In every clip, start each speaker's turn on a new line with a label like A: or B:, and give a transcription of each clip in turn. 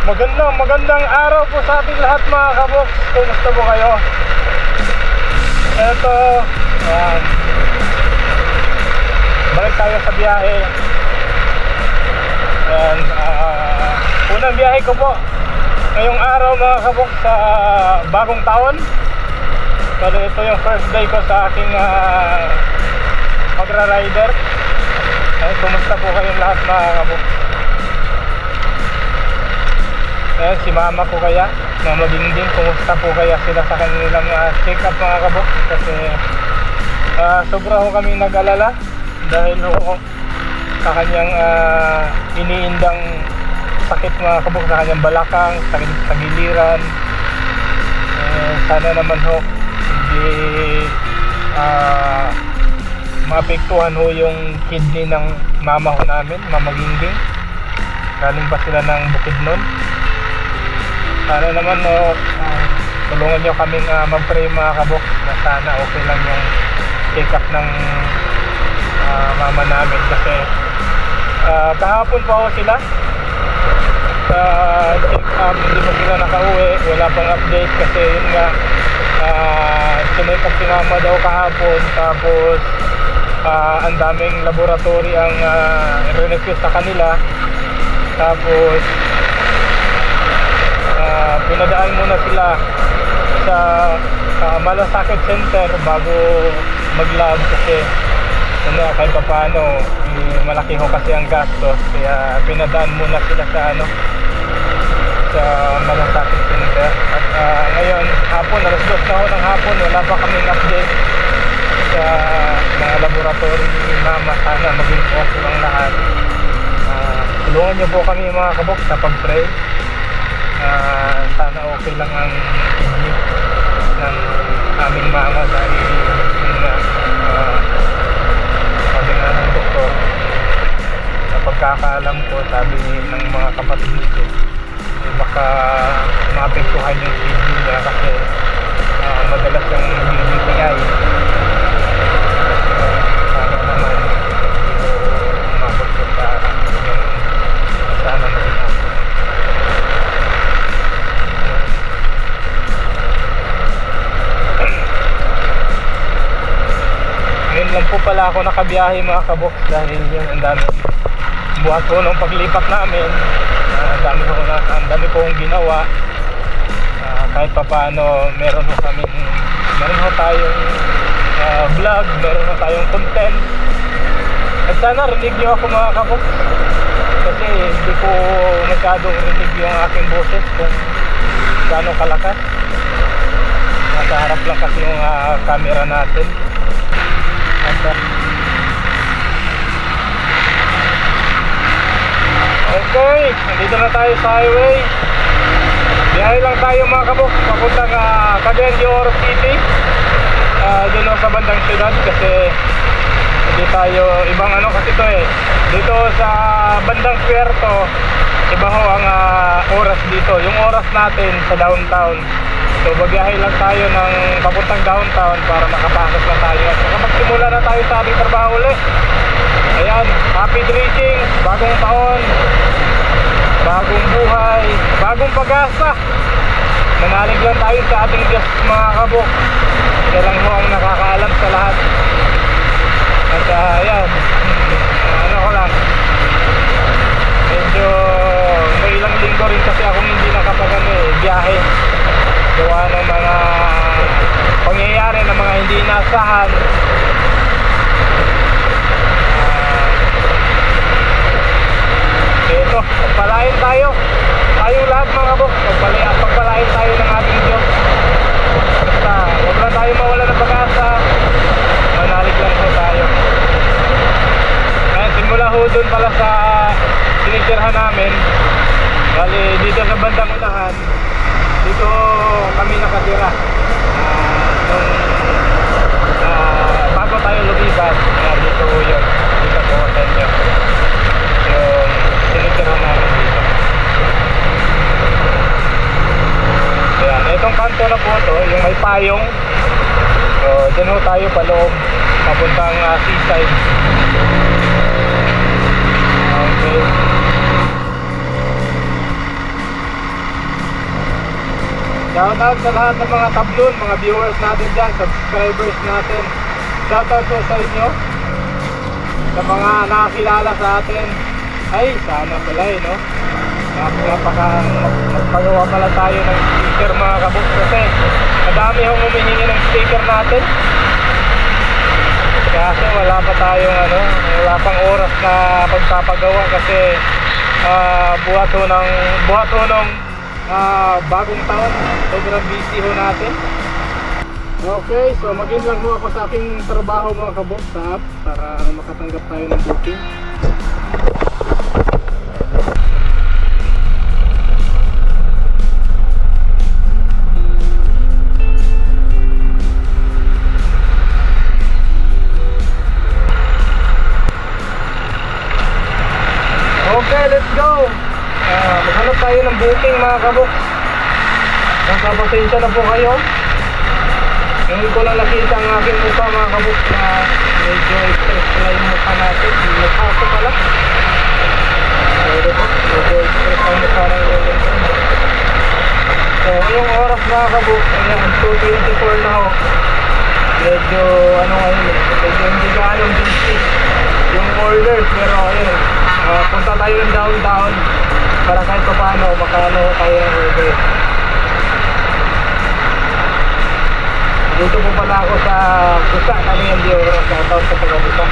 A: Magandang magandang araw po sa ating lahat mga kabox. Kumusta po kayo? Eto, ayan. Balik tayo sa biyahe. Ayan, ah, unang biyahe ko po. Ngayong araw mga kabox sa bagong taon. Pero ito yung first day ko sa aking uh, pagra-rider. Ayan, kumusta po kayong lahat mga kabox? Ayan, si mama ko kaya, mama Dingding, kumusta po kaya sila sa kanilang uh, check-up mga kabok? Kasi uh, sobra ho kami nag-alala dahil ho sa kanyang uh, iniindang sakit mga kabok sa kanyang balakang, sakit sa giliran. Eh, sana naman ho hindi uh, maapektuhan ho yung kidney ng mama ho namin, mama Gingging. Galing pa sila ng bukid nun sana naman no uh, tulungan nyo kaming uh, mag-pray mga kabok. Na sana okay lang yung check up ng uh, mama namin. Kasi uh, kahapon pa ho sila. Sa check up hindi pa sila nakauwi. Wala pang update kasi yun nga uh, sineck up si mama daw kahapon. Tapos uh, ang daming laboratory ang uh, request sa kanila. Tapos uh, pinadaan muna sila sa uh, Malasakit Center bago mag-lab kasi ano, kahit pa paano malaki ho kasi ang gastos kaya pinadaan muna sila sa ano sa Malasakit Center. At uh, ngayon hapon alas dos na ho ng hapon wala pa kaming update sa mga laboratory ni mama. Sana maging okay lang lahat. Uh, tulungan nyo po kami mga kabok sa pag-pray uh, sana okay lang ang ng aming mama dahil yun nga uh, sabi nga ng doktor sa pagkakaalam ko sabi ng mga kapatid nito eh, baka maapektuhan yung kidney niya kasi uh, madalas yung nagigingay sana naman umabot ko sa yung sana maging okay ngayon lang po pala ako nakabiyahe mga kabox dahil yun ang dami buhat ko nung paglipat namin. Uh, dami ko na ang dami kong ginawa. Ah, kahit pa paano meron ho kami meron ho tayong ah, vlog meron ho tayong content. At sana rinig nyo ako mga kabox kasi hindi ko masyadong rinig yung aking boses kung gaano kalakas. Nasa harap lang kasi yung ah, camera natin okay nandito na tayo sa highway. Biyahe lang tayo mga kabok. Papuntang uh, de Oro City. Uh, ho sa bandang syudad kasi hindi tayo ibang ano kasi to eh. Dito sa bandang Puerto iba ho ang ah, oras dito. Yung oras natin sa downtown. So babiyahe lang tayo ng papuntang downtown para makapasok na tayo. At saka magsimula na tayo sa ating trabaho ulit. Ayan happy greetings bagong taon bagong buhay bagong pag-asa. Manalig lang tayo sa ating Diyos mga kabok siya lang ho ang nakakaalam sa lahat. At uh, ayan kasi akong hindi nakapag ano eh, biyahe. Gawa ng mga pangyayari ng mga hindi inasahan Ah, ito, pagpalain tayo. Tayong lahat mga kabok pagpalain, pagpalain tayo ng ating Diyos. Basta huwag lang tayo mawala ng pag-asa. Manalig lang po tayo. Ayan, simula ho dun pala sa sinisirhan namin bali dito sa bandang unahan dito kami nakatira Ah, nung ah, bago tayo lumipat ayan, dito yun dito po sa inyo yung sinisirhan namin dito Ayan, itong kanto na po to, yung may payong. So, dyan tayo pa loob, papuntang uh, seaside. Okay. Shoutout sa lahat ng mga tablon, mga viewers natin dyan, subscribers natin. Shoutout po sa inyo. Sa mga nakakilala sa atin. Ay, sana pala eh, no? Nap- Napaka, magpagawa pala tayo ng sticker mga kabuk kasi madami hong humihingi ng sticker natin. Kasi wala pa tayong ano, wala pang oras na pagpapagawa kasi ah buhat ho ng buhat ho ng ah, bagong taon. Sobrang busy ho natin. Okay, so mag-in lang ako sa aking trabaho mga kabok sa app para makatanggap tayo ng booking. Okay, let's go! Ah, maghanap tayo ng booking mga kabok. Nakapasensya na po kayo. Ngayon ko lang nakita ang aking mukha mga kabuk na medyo express pala yung mukha natin. Yung mukha ko pala. Medyo express ang mukha ng. So, ngayong oras mga kabuk, ayan, 2.24 na ako. Medyo, ano ngayon, medyo hindi ganong busy yung orders. Pero ayun, ah, punta tayo ng downtown para kahit pa paano, makano tayo ng orders. Dito po pala ako sa Busa, kami yung di na tawag sa pagkabusa.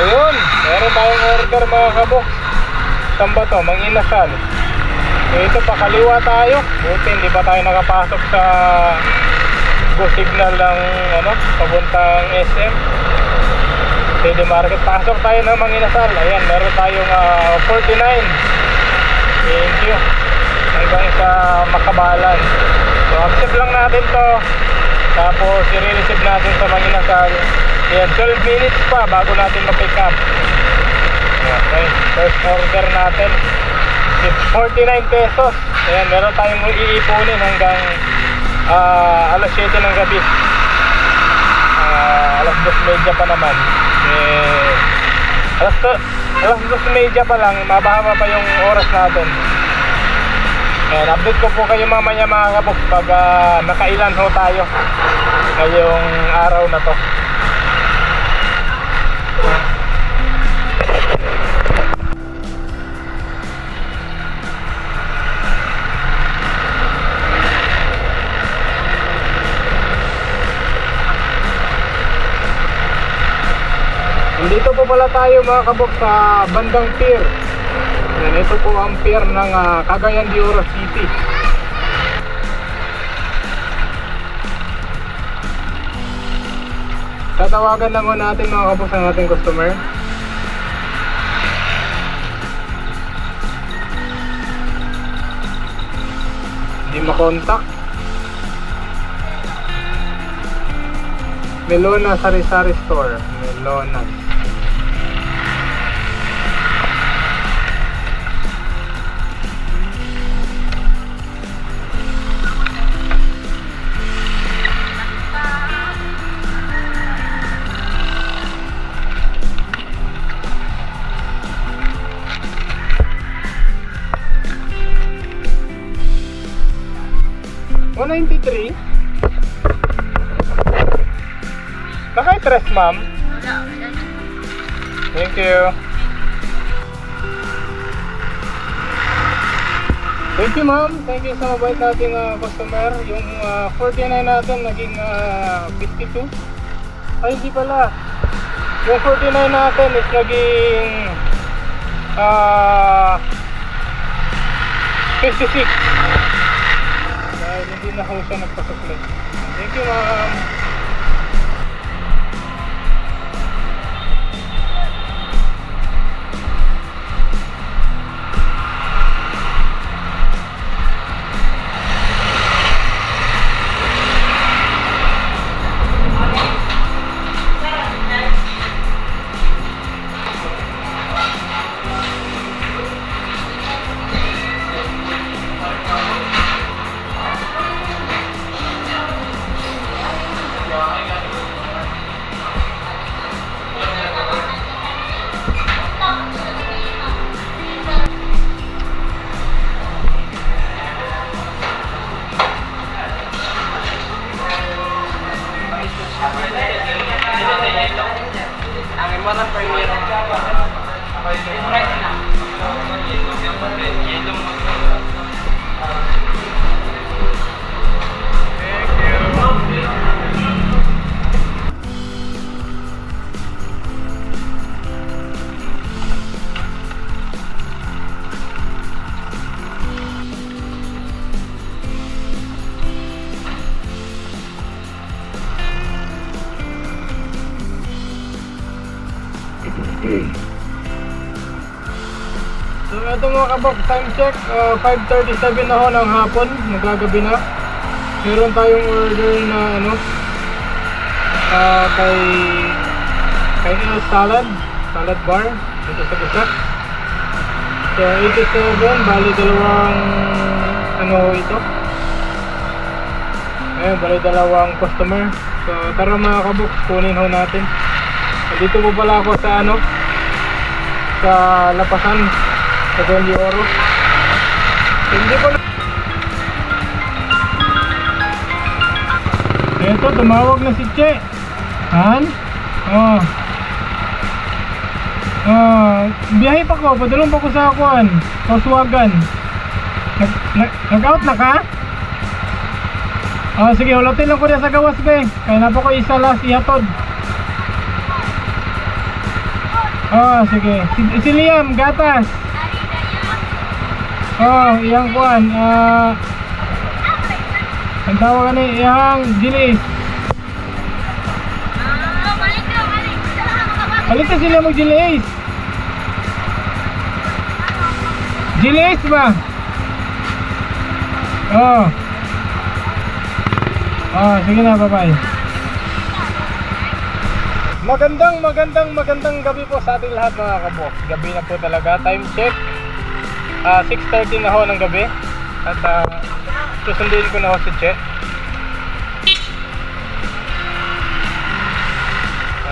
A: Ayun, meron tayong order mga kabok. Saan ba to? So ito pa kaliwa tayo. Buti hindi pa tayo nakapasok sa go signal ng ano, pabuntang SM. Pwede market. Pasok tayo ng Manginasal. Ayan, meron tayong ah, 49. Thank you. Hanggang sa Makabalan. So, accept lang natin to. Tapos, i-receive natin sa Manginasal. Ayan, 12 minutes pa bago natin ma-pick up. Okay, first order natin. It's 49 pesos. Ayan, meron tayong iipunin hanggang ah, alas 7 ng gabi. Ah, alas 2.30 pa naman. Eh, alas, to, alas 2.30 pa lang, mababa pa yung oras natin. Ayan, update ko po kayo mamaya mga kabuk pag ah, nakailan ho tayo ngayong araw na to. Nandito po pala tayo mga kabok sa bandang pier. Yan, ito po ang pier ng ah, Cagayan de Oro City. Tatawagan lang ho natin mga kabok ang ating customer. Hindi makontak. Melona Sari-Sari Store. Melona. One ninety three. Naka-interest, ma'am. Thank you. Thank you, ma'am. Thank you sa mabait nating ah, customer. Yung ah, 49 natin naging ah, 52. Ay, hindi pala. Yung 49 natin is naging ah 56. Na ho siya nagpasukli. Thank you, ma'am. So ito mga kabok, time check, uh, 5.37 na ho ng hapon, magagabi na. Meron tayong order na ano, uh, kay, kay El Salad, salad bar, dito sa Gusak. So 87, bali dalawang, ano ito? Ayun, bali dalawang customer. So tara mga kabok, kunin ho natin. Dito po pala ako sa ano, sa lapasan sa Don de Oro. Hindi ko na... Eto, tumawag na si Che. Han? Oh. Ah, biyahe pa ko, padulong pa ko sa akuan, nag, nag-out na ka? Ah, sige, hulatin lang ko na sa gawas be. Kaya na po ko isa last ihatod. Ah, sige. Si, si Liam, gatas. Oh, iyang kuan. Ah, ang tawag ni iyang dilis. Balik na sila mag dilis. Dilis ba? Oh. Oh, sige na, bye-bye. Magandang, magandang, magandang gabi po sa ating lahat mga kabok. Gabi na po talaga. Time check. Ah, 6.30 na ho ng gabi. At ah, susundin ko na ho si Che.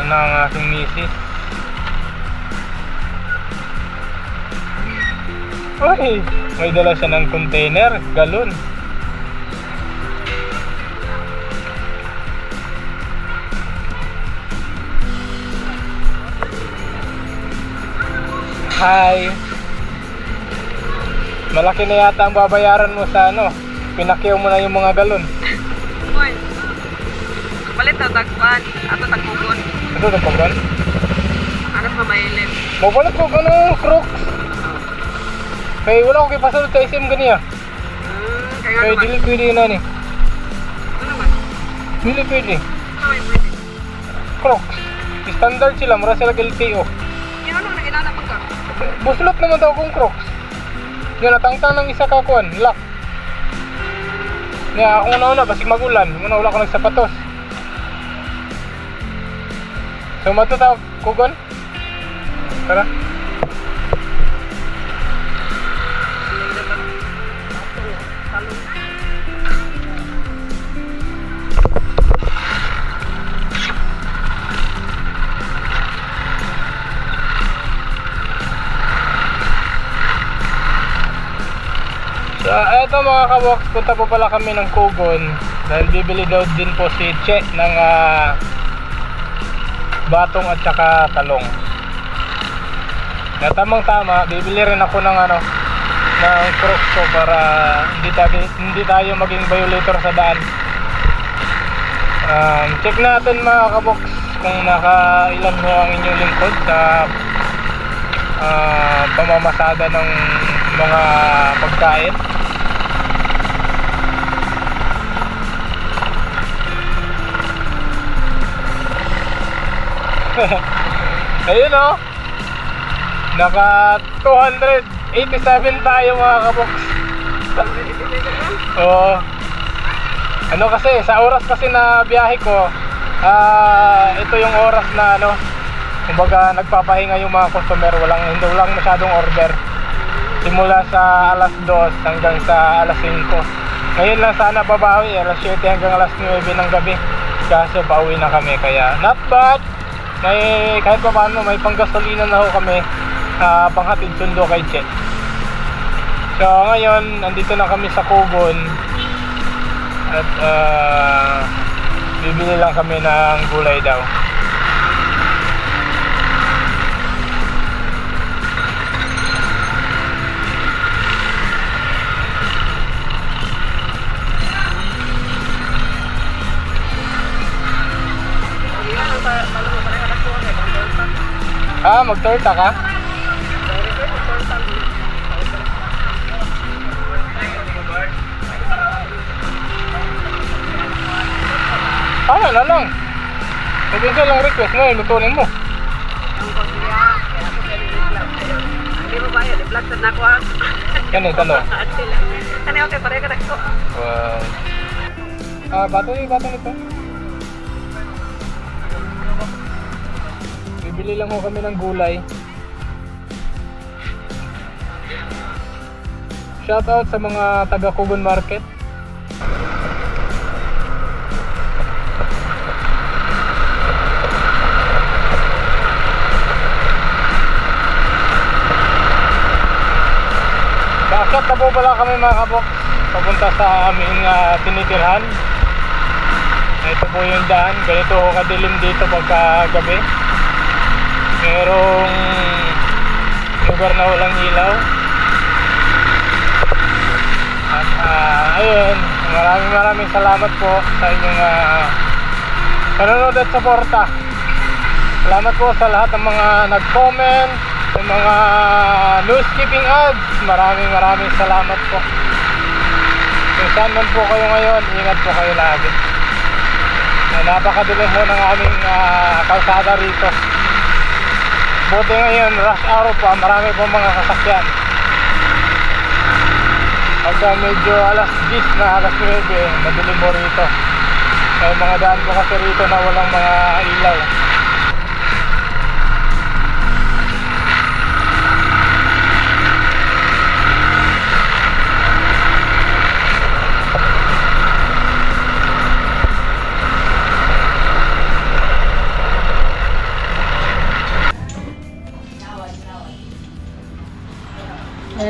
A: Ano ang aking misis? Uy, may dala siya ng container, galon. Hi. Malaki na yata ang babayaran mo sa ano. Pinakyaw mo na yung mga galon.
B: Boy. Kapalit na tagpan. Ato tagpugon.
A: Na pagkan.
B: Anas mamailin.
A: Mabalat ko ano crooks. Kaya wala ko kay pasunod sa SM ganiya.
B: Hmm, kaya nga
A: Kaya
B: naman.
A: dili pwede na ni.
B: Ano naman?
A: Dili pwede.
B: Ano pwede?
A: Crocs. Standard sila, mura sila LTO.
B: Yung ano, naginanapag ka?
A: Buslot naman daw kung Crocs. Nga natangtang ng isa ka kuan, lock. Nga ako na una, basig magulan. Muna wala ko nagsapatos. So matutaw, kugon? Tara. Kabox, punta po pala kami ng Kugon dahil bibili daw din po si Che ng ah, batong at saka talong. Na tamang tama, bibili rin ako ng ano ng crocs ko para hindi tayo, hindi tayo maging violator sa daan. Um, check natin mga kabox kung nakailan mo ang inyong lingkod sa ah, pamamasada ng mga pagkain. Ayun oh. Naka 287 tayo mga kabox. Oo. Ano kasi, sa oras kasi na biyahe ko, ah ito yung oras na ano, kumbaga nagpapahinga yung mga customer, walang hindi walang masyadong order. Simula sa alas 2 hanggang sa alas 5. Ngayon lang sana babawi, alas 7 hanggang alas 9 ng gabi. Kaso pauwi na kami kaya not bad. May kahit pa paano may panggasolina na ho kami uh, panghatid sundo kay Che. So ngayon, nandito na kami sa Kugon at ah, bibili lang kami ng gulay daw. Ah, mag-torta ka? Ano na lang. Sabi ka lang request mo, lutunin mo.
B: Hindi mo ba yun? I-vlog sa nako ha?
A: Yan eh, talo.
B: Ano okay, pareho ka na ko.
A: Wow. Ah, bato yung bato nito. Bibili lang ho kami ng gulay. Shoutout sa mga taga Kugon Market. Bakit na po pala kami mga kabok papunta sa aming ah, tinitirhan. Ito po yung daan. Ganito ho kadilim dito pagka gabi. Lugar na walang ilaw. At ah, ayun, maraming maraming salamat po sa inyong uh, panonood at suporta. Salamat po sa lahat ng mga nag-comment, sa mga news keeping ads. Maraming maraming salamat po. Kung saan man po kayo ngayon, ingat po kayo lagi. Uh, napakadilim po ng aming ah, kalsada rito. Buti ngayon, rush hour pa, marami po mga sasakyan. Pagka medyo alas 10 na alas 9, madilim mo rito. May mga daan po kasi rito na walang mga ilaw.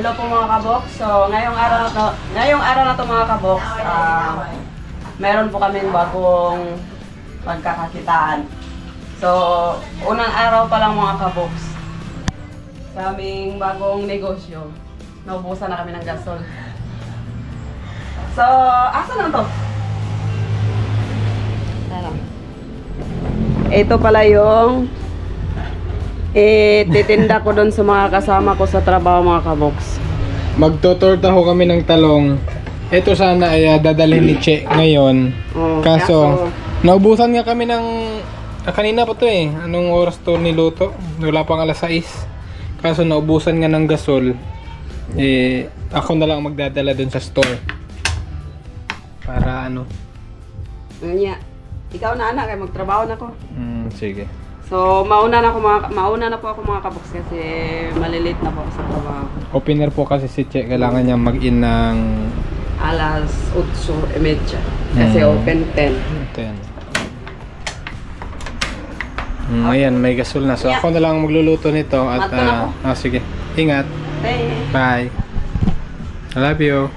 C: Hello po mga kabox. So, ngayong araw na to, ngayong araw na to mga kabox, ah, meron po kaming bagong pagkakakitaan. So, unang araw pa lang mga kabox. Sa aming bagong negosyo, naubusan na kami ng gasol. So, asa na to? Ito pala yung eh, titinda ko doon sa mga kasama ko sa trabaho mga kabox.
A: Magtotorta ho kami ng talong. Ito sana ay ah, dadalhin ni Che ngayon.
C: Oh,
A: Kaso, naubusan nga kami ng... Ah, kanina pa to eh. Anong oras to niluto? Wala pang alas 6. Kaso naubusan nga ng gasol. Eh, ako na lang magdadala dun sa store. Para ano.
C: Anya, ikaw na anak, kay magtrabaho na ko.
A: Mm, sige.
C: So, mauna na ako mga mauna na po ako mga kabox kasi malilate na po ako sa trabaho.
A: Opener po kasi si Che. Kailangan niya mag-in ng
C: Alas 8.30 kasi
A: Mm.
C: open 10.
A: 10. Mm, ayan, may gasol na. So ako na lang magluluto nito at ah, ah, sige. Ingat.
C: Hey.
A: Bye. I love you.